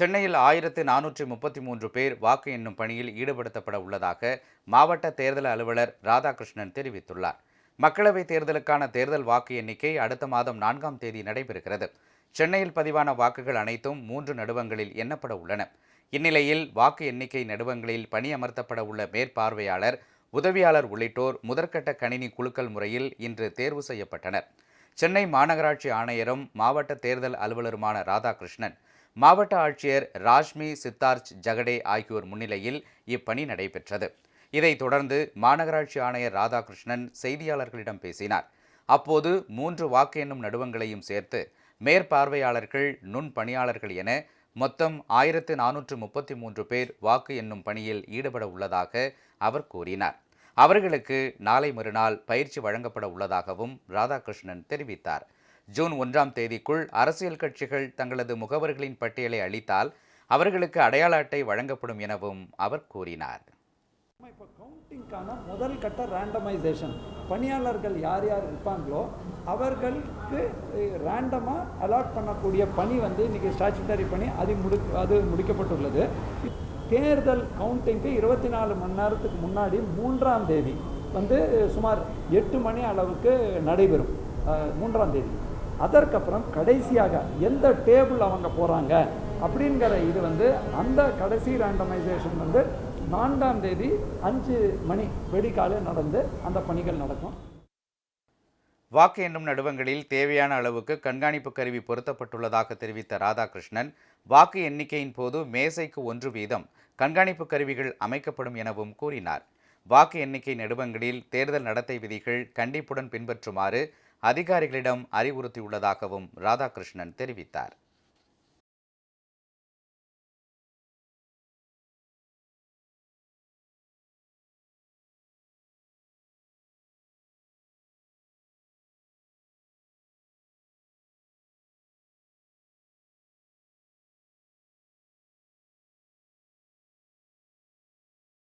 சென்னையில் ஆயிரத்து நானூற்றி முப்பத்தி மூன்று பேர் வாக்கு எண்ணும் பணியில் ஈடுபடுத்தப்பட உள்ளதாக மாவட்ட தேர்தல் அலுவலர் ராதாகிருஷ்ணன் தெரிவித்துள்ளார். மக்களவைத் தேர்தலுக்கான தேர்தல் வாக்கு எண்ணிக்கை அடுத்த மாதம் நான்காம் தேதி நடைபெறுகிறது. சென்னையில் பதிவான வாக்குகள் அனைத்தும் மூன்று நடுவங்களில் எண்ணப்பட உள்ளன. இந்நிலையில் வாக்கு எண்ணிக்கை நடுவங்களில் பணியமர்த்தப்பட உள்ள மேற்பார்வையாளர் உதவியாளர் உள்ளிட்டோர் முதற்கட்ட கணினி குழுக்கள் முறையில் இன்று தேர்வு செய்யப்பட்டனர். சென்னை மாநகராட்சி ஆணையரும் மாவட்ட தேர்தல் அலுவலருமான ராதாகிருஷ்ணன் மாவட்ட ஆட்சியர் ராஷ்மி சித்தார்ச் ஜகடே ஆகியோர் முன்னிலையில் இப்பணி நடைபெற்றது. இதைத் தொடர்ந்து மாநகராட்சி ஆணையர் ராதாகிருஷ்ணன் செய்தியாளர்களிடம் பேசினார். அப்போது மூன்று வாக்கு எண்ணும் நடுவங்களையும் சேர்த்து மேற்பார்வையாளர்கள் நுண் பணியாளர்கள் என மொத்தம் ஆயிரத்து நானூற்று முப்பத்தி மூன்று பேர் வாக்கு எண்ணும் பணியில் ஈடுபட உள்ளதாக அவர் கூறினார். அவர்களுக்கு நாளை மறுநாள் பயிற்சி வழங்கப்பட உள்ளதாகவும் ராதாகிருஷ்ணன் தெரிவித்தார். ஜூன் ஒன்றாம் தேதிக்குள் அரசியல் கட்சிகள் தங்களது முகவர்களின் பட்டியலை அளித்தால் அவர்களுக்கு அடையாள அட்டை வழங்கப்படும் எனவும் அவர் கூறினார். இப்போ கவுண்டிங்க்கான முதல் கட்ட ரேண்டமைசேஷன் பணியாளர்கள் யார் யார் இருப்பாங்களோ அவர்களுக்கு ரேண்டமாக அலாட் பண்ணக்கூடிய பணி வந்து இன்றைக்கி ஸ்டாச்சுட்டரி பணி அது முடி அது முடிக்கப்பட்டுள்ளது. தேர்தல் கவுண்டிங்க்கு இருபத்தி நாலு மணி நேரத்துக்கு முன்னாடி மூன்றாம் தேதி வந்து சுமார் எட்டு மணி அளவுக்கு நடைபெறும். மூன்றாம் தேதி. அதற்கப்புறம் கடைசியாக எந்த டேபிள் அவங்க போகிறாங்க அப்படிங்கிற இது வந்து அந்த கடைசி ரேண்டமைசேஷன் வந்து நான்காம் தேதி அஞ்சு மணி வெடிக்காலே நடந்து அந்த பணிகள் நடக்கும். வாக்கு எண்ணும் நடுவங்களில் தேவையான அளவுக்கு கண்காணிப்பு கருவி பொருத்தப்பட்டுள்ளதாக தெரிவித்த ராதாகிருஷ்ணன் வாக்கு எண்ணிக்கையின் போது மேசைக்கு ஒன்று வீதம் கண்காணிப்பு கருவிகள் அமைக்கப்படும் எனவும் கூறினார். வாக்கு எண்ணிக்கை நடுவங்களில் தேர்தல் நடத்தை விதிகள் கண்டிப்புடன் பின்பற்றுமாறு அதிகாரிகளிடம் அறிவுறுத்தியுள்ளதாகவும் ராதாகிருஷ்ணன் தெரிவித்தார்.